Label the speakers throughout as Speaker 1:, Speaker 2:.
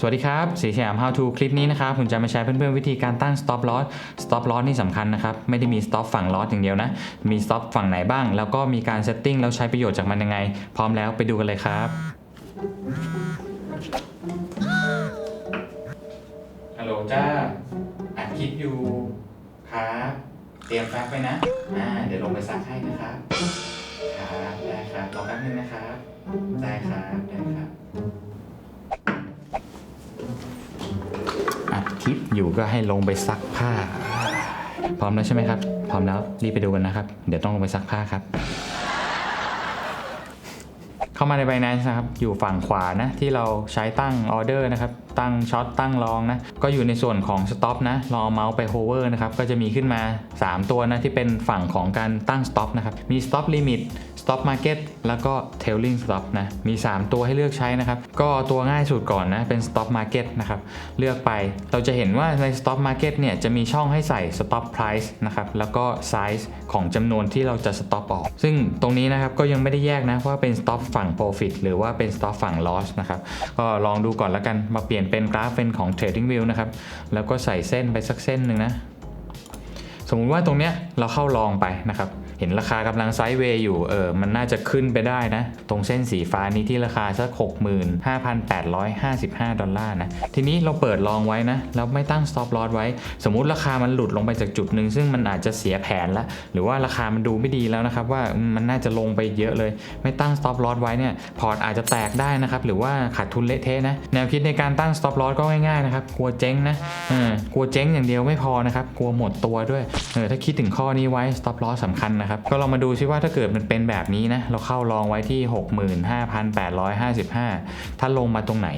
Speaker 1: สวัสดีครับสีสยาม How to คลิปนี้นะครับผมจะมาแชร์เพื่อนๆวิธีการตั้ง stop loss stop loss นี่สำคัญนะครับ ไม่ได้มี stop ฝั่ง loss อย่างเดียวนะ มี stop ฝั่งไหนบ้าง แล้วก็มีการ setting แล้วใช้ประโยชน์จากมันยังไง พร้อมแล้วไปดูกันเลยครับฮัลโหลจ้าอัดคลิปอยู่ครับเตรียมแฟบไปนะอ่าเดี๋ยวลงไปซักให้นะครับครับได้ครับรอแป๊บนึงนะครับได้ครับได้ครับ อยู่ก็ให้ลงไปซักผ้า พร้อมแล้วใช่ไหมครับ พร้อมแล้วรีบไปดูกันนะครับ เดี๋ยวต้องลงไปซักผ้าครับ เข้ามาใน Binance นะครับ อยู่ฝั่งขวานะที่เราใช้ตั้งออเดอร์นะครับ ตั้งช็อตตั้งลองนะ ก็อยู่ในส่วนของ Stop นะลองเอาเมาส์ไป Hover นะครับ ก็จะมีขึ้นมา 3 ตัวนะที่เป็นฝั่งของการตั้ง Stop นะครับ มี Stop Limit Stop Market แล้วก็ Tailing Stop นะมี 3 ตัวให้เลือกใช้นะครับ ก็ตัวง่ายสุดก่อนนะ เป็น Stop Market นะครับ เลือกไปเราจะเห็นว่าใน Stop Market เนี่ยจะมีช่องให้ใส่ Stop Price นะครับแล้วก็ Size ของจำนวนที่เราจะ Stop ออก ซึ่งตรงนี้นะครับก็ยังไม่ได้แยกนะว่าเป็น Stop ฝั่ง Profit หรือว่าเป็น Stop ฝั่ง Loss นะครับก็ลองดูก่อนแล้วกันมาเปลี่ยนเป็นกราฟเป็นของ Trading View นะครับแล้วก็ใส่เส้นไปสักเส้นหนึ่งนะสมมุติว่าตรงเนี้ยเราเข้าลองไปนะครับ เห็นราคากำลังไซด์เวย์อยู่เออมันน่าจะขึ้นไปได้นะ ตรงเส้นสีฟ้านี้ที่ราคาสัก 65,855 ดอลลาร์นะ ทีนี้เราเปิดลองไว้นะ แล้วไม่ตั้ง stop loss ไว้ สมมุติราคามันหลุดลงไปจากจุดหนึ่งซึ่งมันอาจจะเสียแผนละหรือว่าราคามันดูไม่ดีแล้วนะครับว่ามมันน่าจะลงไปเยอะเลย ไม่ตั้ง stop loss ไว้เนี่ยพอร์ตอาจจะแตกได้นะครับหรือว่าขาดทุนเละเทะนะแนวคิดในการตั้ง stop loss ก็ง่ายๆนะครับกลัวเจ๊งนะเออกลัวเจ๊งอย่างเดียวไม่พอนะครับกลัวหมดตัวด้วยเออถ้าคิดถึงข้อนี้ไว้ stop loss สำคัญนะครับ ก็ลองมาดูซิว่าถ้าเกิดมันเป็นแบบนี้นะ เราเข้าลองไว้ที่ 65,855 ถ้าลงมาตรงไหน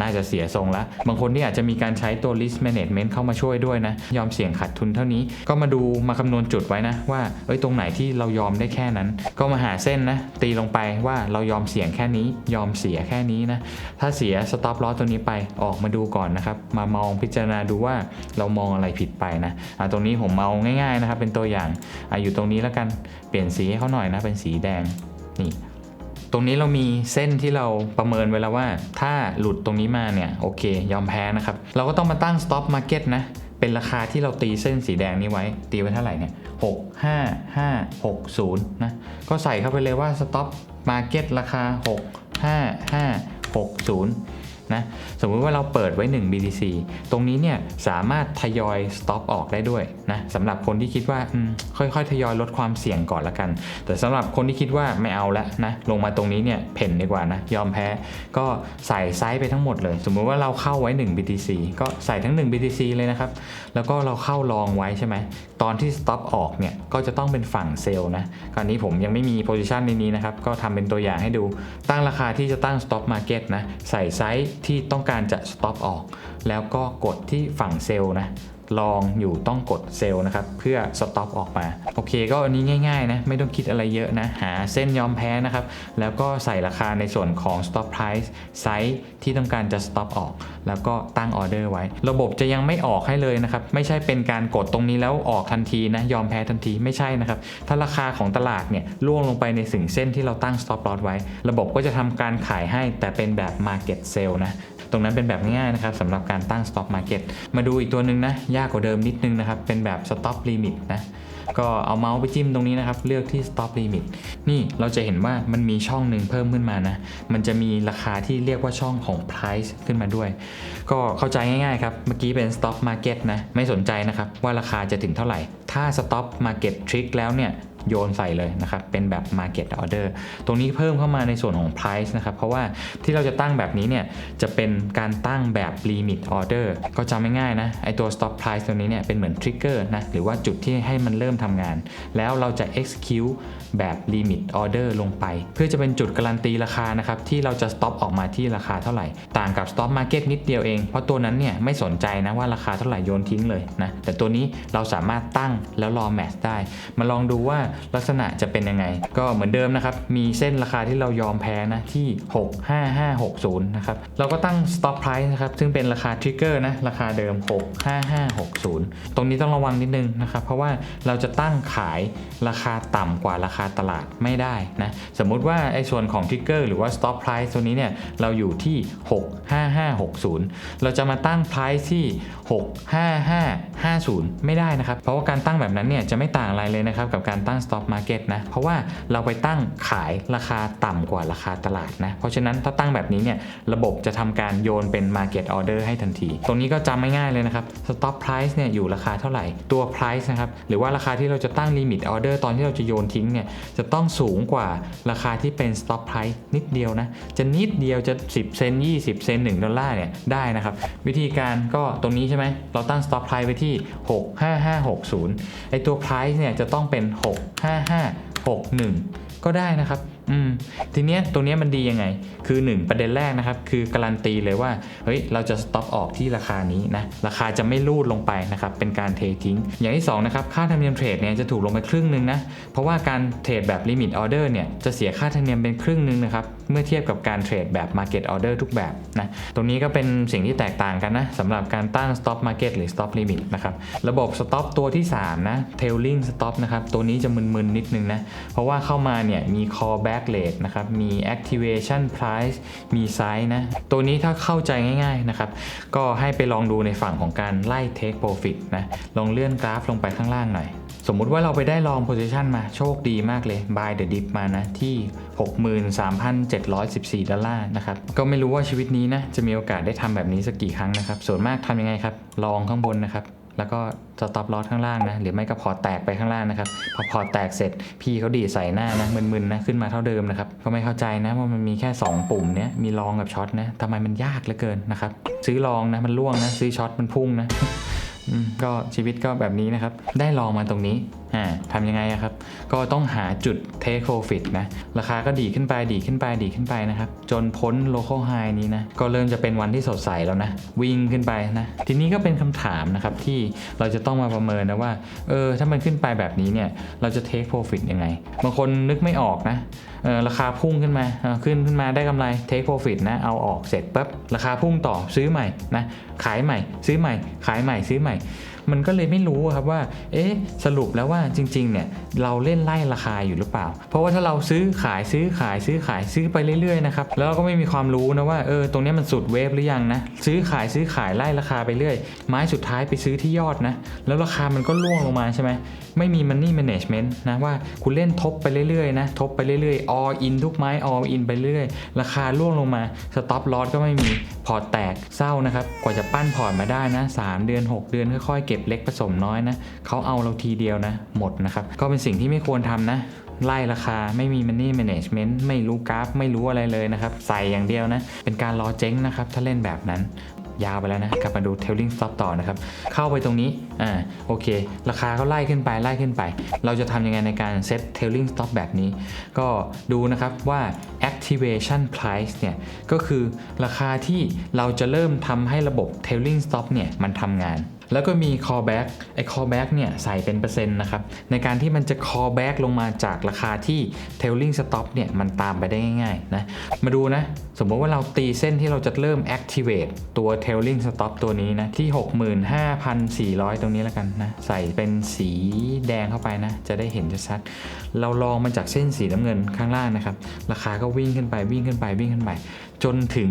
Speaker 1: น่าจะเสียทรงแล้วบางคนที่อาจจะมีการใช้ตัว list management เข้ามาช่วยด้วยนะ ยอมเสี่ยงขาดทุนเท่านี้ ก็มาดูมาคำนวณจุดไว้นะ ว่าเอ้ยตรงไหนที่เรายอมได้แค่นั้น ก็มาหาเส้นนะ ตีลงไปว่าเรายอมเสี่ยงแค่นี้ ยอมเสียแค่นี้นะ ถ้าเสีย stop loss ตัวนี้ไปออกมาดูก่อนนะครับ มามองพิจารณาดูว่าเรามองอะไรผิดไปนะอะตรงนี้ผมเอาง่ายๆนะครับเป็นตัวอย่างอะอยู่ตรงนี้แล้วกันเปลี่ยนสีให้เขาหน่อยนะเป็นสีแดงนี่ ตรงนี้เรามีเส้นที่เราประเมินไว้แล้วว่า ถ้าหลุดตรงนี้มาเนี่ยโอเค ยอมแพ้นะครับ เราก็ต้องมาตั้ง stop market นะ เป็นราคาที่เราตีเส้นสีแดงนี้ไว้ ตีไว้เท่าไหร่เนี่ย6 5 5 6 0นะ ก็ใส่เข้าไปเลยว่า stop market ราคา6 5 5 6 0นะสมมุติว่าเราเปิดไว้ 1 BTC ตรงนี้เนี่ยสามารถทยอย stop ออกได้ด้วยนะสำหรับคนที่คิดว่าค่อยๆ ทยอยลดความเสี่ยงก่อนละกัน แต่สำหรับคนที่คิดว่าไม่เอาละนะลงมาตรงนี้เนี่ยเพ่นดีกว่านะยอมแพ้ก็ใส่ไซส์ไปทั้งหมดเลย สมมุติว่าเราเข้าไว้ 1 BTC ก็ใส่ทั้ง 1 BTC เลยนะครับ แล้วก็เราเข้าลองไว้ใช่ไหมตอนที่ stop ออกเนี่ยก็จะต้องเป็นฝั่งเซลล์นะคราวนี้ผมยังไม่มี position ในนี้นะครับก็ทำเป็นตัวอย่างให้ดูตั้งราคาที่จะตั้ง stop market นะใส่ไซส์ที่ต้องการจะ stop ออก แล้วก็กดที่ฝั่งเซลล์นะ ลองอยู่ต้องกดเซลล์นะครับเพื่อ stop ออกมา โอเคก็อันนี้ง่ายๆนะไม่ต้องคิดอะไรเยอะนะ หาเส้นยอมแพ้นะครับ แล้วก็ใส่ราคาในส่วนของ stop price ไซส์ที่ต้องการจะ stop ออก แล้วก็ตั้งออเดอร์ไว้ ระบบจะยังไม่ออกให้เลยนะครับ ไม่ใช่เป็นการกดตรงนี้แล้วออกทันทีนะ ยอมแพ้ทันทีไม่ใช่นะครับ ถ้าราคาของตลาดเนี่ยล่วงลงไปในสิ่งเส้นที่เราตั้ง stop loss ไว้ ระบบก็จะทำการขายให้แต่เป็นแบบ market sale นะ ตรงนั้นเป็นแบบง่ายๆนะครับสำหรับการตั้ง stop market มาดูอีกตัวหนึ่งนะ ยากกว่าเดิมนิดนึงนะครับ เป็นแบบ stop limit นะก็เอาเมาส์ไปจิ้มตรงนี้นะครับ เลือกที่ stop limit นี่เราจะเห็นว่ามันมีช่องหนึ่งเพิ่มขึ้นมานะ มันจะมีราคาที่เรียกว่าช่องของ price ขึ้นมาด้วย ก็เข้าใจง่ายๆครับ เมื่อกี้เป็น stop market นะ ไม่สนใจนะครับ ว่าราคาจะถึงเท่าไหร่ ถ้า stop market trick แล้วเนี่ย โยนใส่เลยนะครับ เป็นแบบ market order ตรงนี้เพิ่มเข้ามาในส่วนของ price นะครับ เพราะว่าที่เราจะตั้งแบบนี้เนี่ยจะเป็นการตั้งแบบ limit order ก็จำง่ายๆนะไอตัว stop price ตัวนี้เนี่ยเป็นเหมือน trigger นะหรือว่าจุดที่ให้มันเริ่มทำงาน แล้วเราจะ execute แบบ limit order ลงไป เพื่อจะเป็นจุดการันตีราคานะครับที่เราจะ stop ออกมาที่ราคาเท่าไหร่ ต่างกับ stop market นิดเดียวเอง เพราะตัวนั้นเนี่ยไม่สนใจนะว่าราคาเท่าไหร่โยนทิ้งเลยนะแต่ตัวนี้เราสามารถตั้งแล้วรอ match ได้ มาลองดูว่าลักษณะจะเป็นยังไง ก็เหมือนเดิมนะครับมีเส้นราคาที่เรายอมแพ้นะที่ 65560นะครับเราก็ตั้ง stop price นะครับซึ่งเป็นราคา trigger นะราคาเดิม 65560 ตรงนี้ต้องระวังนิดนึงนะครับเพราะว่าเราจะตั้งขายราคาต่ำกว่าราคาตลาดไม่ได้นะสมมุติว่าไอ้ส่วนของ trigger หรือว่า stop price ตัวนี้เนี่ยเราอยู่ที่ 65560 เราจะมาตั้ง price ที่65550 ไม่ได้นะครับ เพราะว่าการตั้งแบบนั้นเนี่ยจะไม่ต่างอะไรเลยนะครับกับการตั้ง stop market นะ เพราะว่าเราไปตั้งขายราคาต่ำกว่าราคาตลาดนะ เพราะฉะนั้นถ้าตั้งแบบนี้เนี่ยระบบจะทำการโยนเป็น market order ให้ทันที ตรงนี้ก็จำไม่ง่ายเลยนะครับ stop price เนี่ยอยู่ราคาเท่าไหร่ ตัว price นะครับหรือว่าราคาที่เราจะตั้ง limit order ตอนที่เราจะโยนทิ้งเนี่ยจะต้องสูงกว่าราคาที่เป็น stop price นิดเดียวนะ จะนิดเดียวจะ 10 เซน 20 เซน 1 ดอลลาร์เนี่ยได้นะครับ วิธีการก็ตรงนี้ช่ไหม เราตั้ง stop price ไว้ที่ 65560 ไอตัว price เนี่ยจะต้องเป็น 65561 ก็ได้นะครับ อืมทีเนี้ยตรงเนี้ยมันดียังไง คือ 1 ประเด็นแรกนะครับ คือการันตีเลยว่าเฮ้ยเราจะ stop ออกที่ราคานี้นะราคาจะไม่ลูดลงไปนะครับเป็นการเททิ้ง อย่างที่2นะครับค่าธรรมเนียมเทรดเนี่ยจะถูกลงไปครึ่งหนึ่งนะเพราะว่าการเทรดแบบ limit order เนี่ยจะเสียค่าธรรมเนียมเป็นครึ่งหนึ่งนะครับเมื่อเทียบกับการเทรดแบบ market order ทุกแบบนะตรงนี้ก็เป็นสิ่งที่แตกต่างกันนะสำหรับการตั้ง stop market หรือ stop limit นะครับระบบ stop ตัวที่3นะ tailing stop นะครับตัวนี้จะมึนๆนิดนึงนะเพราะว่าเข้ามาเนี่ยมี call back rate นะครับ มี activation price มี size นะ ตัวนี้ถ้าเข้าใจง่ายๆนะครับ ก็ให้ไปลองดูในฝั่งของการไล่ take profit นะ ลองเลื่อนกราฟลงไปข้างล่างหน่อยสมมุติว่าเราไปได้ลอง position มาโชคดีมากเลย buy the dip มานะ ที่ 63,714 ดอลลาร์นะครับ ก็ไม่รู้ว่าชีวิตนี้นะ จะมีโอกาสได้ทำแบบนี้สักกี่ครั้งนะครับ ส่วนมากทำยังไงครับ ลองข้างบนนะครับ แล้วก็สต็อปลอสข้างล่างนะหรือไม่ก็พอแตกไปข้างล่างนะครับ พอพอแตกเสร็จพี่เขาดีใส่หน้านะมึนๆนะขึ้นมาเท่าเดิมนะครับก็ไม่เข้าใจนะว่ามันมีแค่ 2 ปุ่มเนี้ยมีลองกับช็อตนะทำไมมันยากเหลือเกินนะครับซื้อลองนะมันล่วงนะซื้อช็อตมันพุ่งนะก็ชีวิตก็แบบนี้นะครับ ได้ลองมาตรงนี้ อ่าทำยังไงอะครับ ก็ต้องหาจุด take profit นะ ราคาก็ดีขึ้นไปดีขึ้นไปดีขึ้นไปนะครับ จนพ้น local high นี้นะ ก็เริ่มจะเป็นวันที่สดใสแล้วนะ วิ่งขึ้นไปนะ ทีนี้ก็เป็นคำถามนะครับ ที่เราจะต้องมาประเมินนะว่า เออ ถ้ามันขึ้นไปแบบนี้เนี่ย เราจะ take profit ยังไง บางคนนึกไม่ออกนะเออราคาพุ่งขึ้นมาเออขึ้นขึ้นมาได้กำไร take profit นะ เอาออกเสร็จปั๊บ ราคาพุ่งต่อซื้อใหม่นะ ขายใหม่ ซื้อใหม่ ขายใหม่ ซื้อใหม่ มันก็เลยไม่รู้ครับว่า เอ๊ะ สรุปแล้วว่าจริง ๆ เนี่ย เราเล่นไล่ราคาอยู่หรือเปล่า เพราะว่าถ้าเราซื้อขายซื้อขายซื้อขายซื้อไปเรื่อยๆนะครับ แล้วเราก็ไม่มีความรู้นะว่า เออ ตรงนี้มันสุดเวฟหรือยังนะ ซื้อขายซื้อขายไล่ราคาไปเรื่อย ไม้สุดท้ายไปซื้อที่ยอดนะ แล้วราคามันก็ล่วงลงมาใช่ไหม ไม่มี money management นะว่าคุณเล่นทบไปเรื่อยๆนะ ทบไปเรื่อยๆ all in ทุกไม้ all in ไปเรื่อย ราคาล่วงลงมา stop loss ก็ไม่มี พอแตกเศร้านะครับ กว่าจะปั้นพอร์ตมาได้นะ 3 เดือน 6 เดือนค่อยๆเก็บเล็กผสมน้อยนะเขาเอาเราทีเดียวนะ หมดนะครับ ก็เป็นสิ่งที่ไม่ควรทำนะ ไล่ราคาไม่มี money management ไม่รู้กราฟ ไม่รู้อะไรเลยนะครับ ใส่อย่างเดียวนะ เป็นการรอเจ๊งนะครับ ถ้าเล่นแบบนั้นยาวไปแล้วนะกลับมาดู tailing stop ต่อนะครับ เข้าไปตรงนี้ อ่า โอเค ราคาก็ไล่ขึ้นไป ไล่ขึ้นไป เราจะทำยังไงในการ set tailing stop แบบนี้ ก็ดูนะครับว่า activation price เนี่ย ก็คือราคาที่เราจะเริ่มทำให้ระบบ tailing stop เนี่ย มันทำงานแล้วก็มี callback ไอ้ callback เนี่ยใส่เป็นเปอร์เซ็นต์นะครับ ในการที่มันจะ callback ลงมาจากราคาที่ tailing stop เนี่ยมันตามไปได้ง่ายๆนะ มาดูนะ สมมติว่าเราตีเส้นที่เราจะเริ่ม activate ตัว tailing stop ตัวนี้นะ ที่ 65,400 ตรงนี้แล้วกันนะ ใส่เป็นสีแดงเข้าไปนะ จะได้เห็นชัดๆ เราลองมาจากเส้นสีน้ำเงินข้างล่างนะครับ ราคาก็วิ่งขึ้นไปวิ่งขึ้นไปวิ่งขึ้นไป จนถึง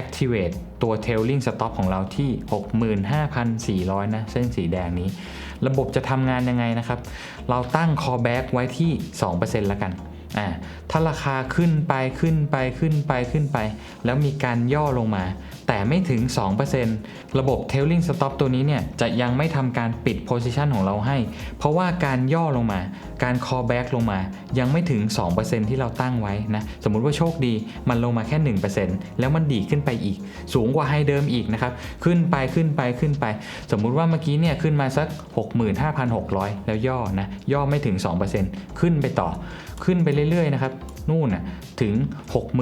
Speaker 1: activate ตัว tailing stop ของเราที่ 65,400 นะ เส้นสีแดงนี้ ระบบจะทำงานยังไงนะครับ เราตั้ง callback ไว้ที่ 2%แล้วกันอ่าถ้าราคาขึ้นไปขึ้นไปขึ้นไปขึ้นไป แล้วมีการย่อลงมา แต่ไม่ถึง 2%ระบบ tailing stop ตัวนี้เนี่ยจะยังไม่ทำการปิด position ของเราให้ เพราะว่าการย่อลงมา การ call back ลงมา ยังไม่ถึง 2%ที่เราตั้งไว้นะ สมมุติว่าโชคดีมันลงมาแค่ 1%แล้วมันดีขึ้นไปอีก สูงกว่าไฮเดิมอีกนะครับ ขึ้นไปขึ้นไปขึ้นไป สมมุติว่าเมื่อกี้เนี่ยขึ้นมาสัก 65,600 แล้วย่อนะ ย่อไม่ถึง 2%ขึ้นไปต่อ ขึ้นไปเรื่อยๆนะครับ นู่นน่ะถึง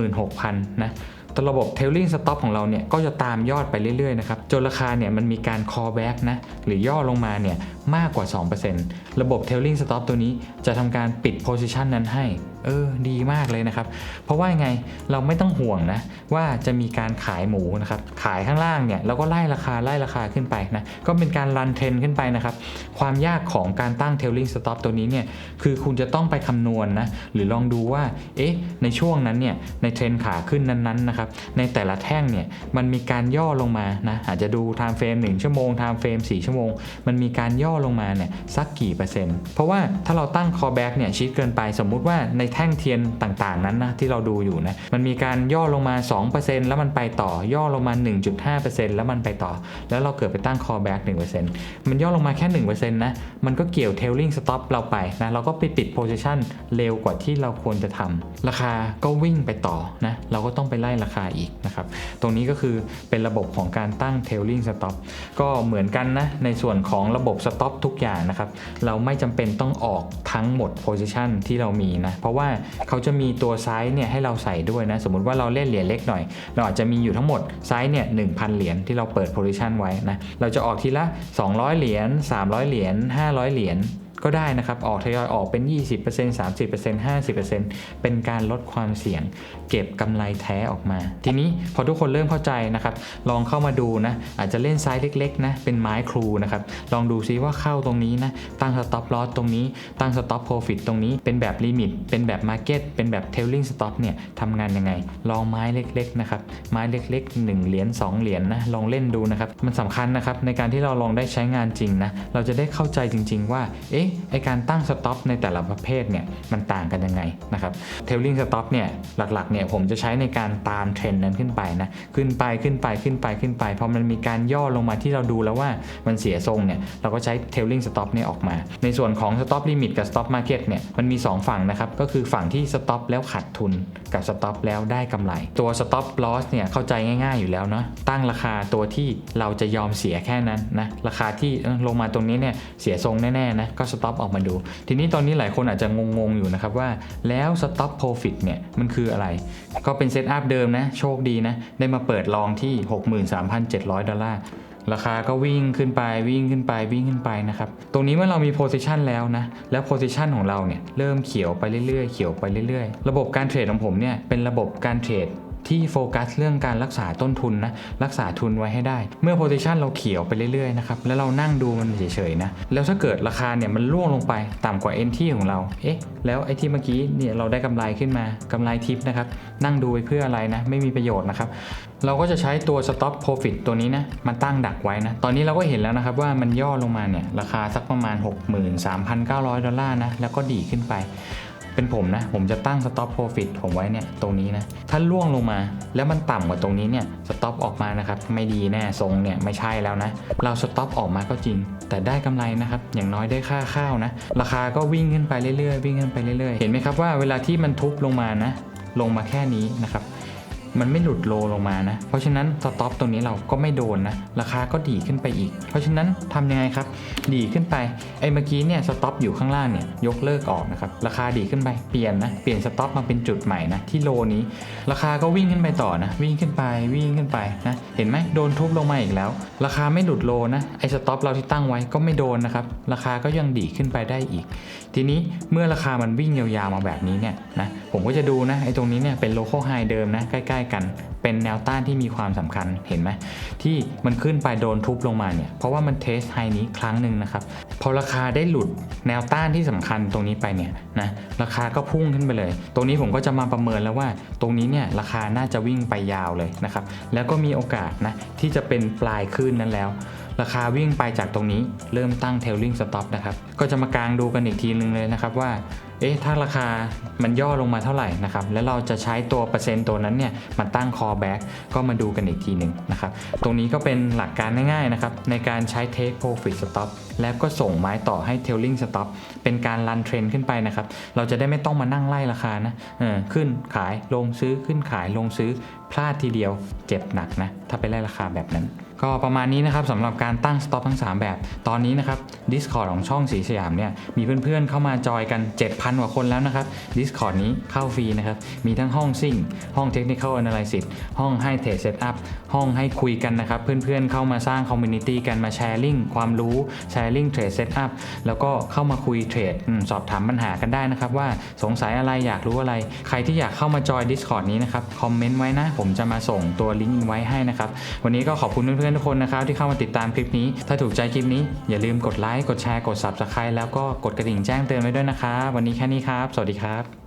Speaker 1: 66,000นะ ต่ระบบ tailing stop ของเราเนี่ยก็จะตามยอดไปเรื่อยๆนะครับจนราคาเนี่ยมันมีการ call back นะหรือย่อลงมาเนี่ยมากกว่า 2%ระบบ tailing stop ตัวนี้จะทำการปิด position นั้นให้ เออดีมากเลยนะครับ เพราะว่าไงเราไม่ต้องห่วงนะว่าจะมีการขายหมูนะครับขายข้างล่างเนี่ยเราก็ไล่ราคาไล่ราคาขึ้นไปนะก็เป็นการรันเทรนขึ้นไปนะครับความยากของการตั้ง tailing stop ตัวนี้เนี่ยคือคุณจะต้องไปคำนวณนะหรือลองดูว่าเอ๊ะในช่วงนั้นเนี่ยในเทรนขาขึ้นนั้นๆนะครับในแต่ละแท่งเนี่ยมันมีการย่อลงมานะอาจจะดู time frame 1ชั่วโมง time frame 4 ชั่วโมง มันมีการย่อลงมาเนี่ยสักกี่เปอร์เซ็นต์เพราะว่าถ้าเราตั้ง callback เนี่ยชิดเกินไปสมมุติว่าในแท่งเทียนต่างๆ นั้นนะที่เราดูอยู่นะมันมีการย่อลงมา 2%แล้วมันไปต่อย่อลงมา 1.5%แล้วมันไปต่อ แล้วเราเกิดไปตั้ง callback 1%มันย่อลงมาแค่1%นะมันก็เกี่ยว tailing stop เราไปนะเราก็ไปปิด position เร็วกว่าที่เราควรจะทำราคาก็วิ่งไปต่อนะเราก็ต้องไปไล่ราคาอีกนะครับตรงนี้ก็คือเป็นระบบของการตั้ง tailing stop ก็เหมือนกันนะในส่วนของระบบ stop ทุกอย่างนะครับเราไม่จำเป็นต้องออกทั้งหมด position ที่เรามีนะเพราะว่าเขาจะมีตัวไซส์เนี่ยให้เราใส่ด้วยนะ สมมุติว่าเราเล่นเหรียญเล็กหน่อย เราอาจจะมีอยู่ทั้งหมดไซส์เนี่ยหนึ่งพันเหรียญที่เราเปิดโพซิชันไว้นะ เราจะออกทีละ 200 เหรียญ300 เหรียญ500 เหรียญ ก็ได้นะครับ ออกทยอยออกเป็น 20% 30% 50%เป็นการลดความเสี่ยง เก็บกำไรแท้ออกมา ทีนี้พอทุกคนเริ่มเข้าใจนะครับ ลองเข้ามาดูนะ อาจจะเล่นไซส์เล็กๆนะเป็นไม้ครูนะครับ ลองดูซิว่าเข้าตรงนี้นะ ตั้ง stop loss ตรงนี้ ตั้ง stop profit ตตรงนี้เป็นแบบลิมิต เป็นแบบ market เป็นแบบ tailing stop เนี่ยทำงานยังไง ลองไม้เล็กๆนะครับไม้เล็กๆ 1 เหรียญ2เหรียญนะลองเล่นดูนะครับมันสำคัญนะครับในการที่เราลองได้ใช้งานจริงนะเราจะได้เข้าใจจริง ๆ ว่าเอ๊ะไอการตั้ง stop ในแต่ละประเภทเนี่ยมันต่างกันยังไงนะครับ tailing stop เนี่ยหลักๆเนี่ยผมจะใช้ในการตามเทรนด์นั้นขึ้นไปนะขึ้นไปขึ้นไปขึ้นไปขึ้นไปพอมันมีการย่อลงมาที่เราดูแล้วว่ามันเสียทรงเนี่ยเราก็ใช้ tailing stop เนี่ยออกมา ในส่วนของ stop limit กับ stop market เนี่ยมันมี 2 ฝั่งนะครับก็คือฝั่งที่ stop แล้วขาดทุนกับ stop แล้วได้กำไร ตัว stop loss เนี่ยเข้าใจง่าย ๆอยู่แล้วเนาะตั้งราคาตัวที่เราจะยอมเสียแค่นั้นนะราคาที่ลงมาตรงนี้เนี่ยเสียทรงแน่ๆนะก็ stop ออกมาดู ทีนี้ตอนนี้หลายคนอาจจะงงๆอยู่นะครับว่าแล้ว stop profit เนี่ยมันคืออะไร ก็เป็นเซตอัพเดิมนะ โชคดีนะ ได้มาเปิดลองที่ 63,700 ดอลลาร์ราคาก็วิ่งขึ้นไปวิ่งขึ้นไปวิ่งขึ้นไปนะครับ ตรงนี้เมื่อเรามี position แล้วนะ แล้ว position ของเราเนี่ยเริ่มเขียวไปเรื่อยๆ เขียวไปเรื่อยๆ ระบบการเทรดของผมเนี่ยเป็นระบบการเทรด ที่โฟกัสเรื่องการรักษาต้นทุนนะรักษาทุนไว้ให้ได้ เมื่อ position เราเขียวไปเรื่อยๆนะครับแล้วเรานั่งดูมันเฉยๆนะแล้วถ้าเกิดราคาเนี่ยมันร่วงลงไปต่ำกว่า entry ของเราเอ๊ะแล้วไอ้ที่เมื่อกี้เนี่ยเราได้กำไรขึ้นมากำไรทิปนะครับนั่งดูไปเพื่ออะไรนะไม่มีประโยชน์นะครับเราก็จะใช้ตัว stop profit ตัวนี้นะมาตั้งดักไว้นะตอนนี้เราก็เห็นแล้วนะครับว่ามันย่อลงมาเนี่ยราคาสักประมาณ 63,900 ดอลลาร์นะแล้วก็ดีขึ้นไป เป็นผมนะ ผมจะตั้ง stop profit ผมไว้เนี่ยตรงนี้นะ ถ้าล่วงลงมาแล้วมันต่ำกว่าตรงนี้เนี่ย stop ออกมานะครับ ไม่ดีแน่ทรงเนี่ยไม่ใช่แล้วนะ เรา stop ออกมาก็จริง แต่ได้กำไรนะครับ อย่างน้อยได้ค่าข้าวนะ ราคาก็วิ่งขึ้นไปเรื่อยๆ วิ่งขึ้นไปเรื่อยๆ เห็นไหมครับว่าเวลาที่มันทุบลงมานะ ลงมาแค่นี้นะครับ มันไม่หลุดโลลงมานะ เพราะฉะนั้นสต็อปตรงนี้เราก็ไม่โดนนะ ราคาก็ดีขึ้นไปอีก เพราะฉะนั้นทำยังไงครับ ดีขึ้นไป ไอ้เมื่อกี้เนี่ยสต็อปอยู่ข้างล่างเนี่ยยกเลิกออกนะครับ ราคาดีขึ้นไป เปลี่ยนนะ เปลี่ยนสต็อปมาเป็นจุดใหม่นะที่โลนี้ ราคาก็วิ่งขึ้นไปต่อนะ วิ่งขึ้นไปวิ่งขึ้นไปนะ เห็นไหมโดนทุบลงมาอีกแล้ว ราคาไม่หลุดโลนะ ไอ้สต็อปเราที่ตั้งไว้ก็ไม่โดนนะครับ ราคาก็ยังดีขึ้นไปได้อีก ทีนี้เมื่อราคามันวิ่งยาวๆมาแบบนี้เนี่ยนะ ผมก็จะดูนะ ไอ้ตรงนี้เนี่ยเป็นโลโก้ไฮเดิมนะ ใกล้กัน เป็นแนวต้านที่มีความสำคัญเห็นไหมที่มันขึ้นไปโดนทุบลงมาเนี่ยเพราะว่ามันเทสไฮนี้ครั้งหนึ่งนะครับพอราคาได้หลุดแนวต้านที่สำคัญตรงนี้ไปเนี่ยนะราคาก็พุ่งขึ้นไปเลย ตรงนี้ผมก็จะมาประเมินแล้วว่า ตรงนี้เนี่ยราคาน่าจะวิ่งไปยาวเลยนะครับแล้วก็มีโอกาสนะที่จะเป็นปลายขึ้นนั้นแล้วราคาวิ่งไปจากตรงนี้เริ่มตั้ง tailing stop นะครับ ก็จะมากางดูกันอีกทีนึงเลยนะครับว่า เอ๊ะ ถ้าราคามันย่อลงมาเท่าไหร่นะครับ แล้วเราจะใช้ตัวเปอร์เซ็นต์ตัวนั้นเนี่ยมาตั้ง call back ก็มาดูกันอีกทีหนึ่งนะครับ ตรงนี้ก็เป็นหลักการง่ายๆนะครับ ในการใช้ take profit stop แล้วก็ส่งไม้ต่อให้ tailing stop เป็นการรันเทรนขึ้นไปนะครับ เราจะได้ไม่ต้องมานั่งไล่ราคานะเออขึ้นขายลงซื้อขึ้นขายลงซื้อพลาดทีเดียวเจ็บหนักนะ ถ้าไปไล่ราคาแบบนั้น ก็ประมาณนี้นะครับสำหรับการตั้ง stop ทั้ง 3 แบบ ตอนนี้นะครับ Discord ของช่องสีสยามเนี่ยมีเพื่อนๆเข้ามาจอยกัน 7,000 กว่าคนแล้วนะครับ Discord นี้เข้าฟรีนะครับ มีทั้งห้องซิ่ง ห้อง Technical Analysis ห้องให้ Trade Setup ห้องให้คุยกันนะครับ เพื่อนๆเข้ามาสร้างคอมมูนิตี้กันมาแชร์ลิงความรู้แชร์ลิงเทรดเซตอัพแล้วก็เข้ามาคุยเทรดสอบถามปัญหากันได้นะครับ ว่าสงสัยอะไรอยากรู้อะไร ใครที่อยากเข้ามาจอย Discord นี้นะครับคอมเมนต์ไว้นะผมจะมาส่งตัวลิงก์ไว้ให้นะครับวันนี้ก็ขอบคุณเพื่อนทุกคนนะครับที่เข้ามาติดตามคลิปนี้ ถ้าถูกใจคลิปนี้ อย่าลืมกดไลค์กดแชร์กด Subscribe แล้วก็กดกระดิ่งแจ้งเตือนไว้ด้วยนะครับวันนี้แค่นี้ครับ สวัสดีครับ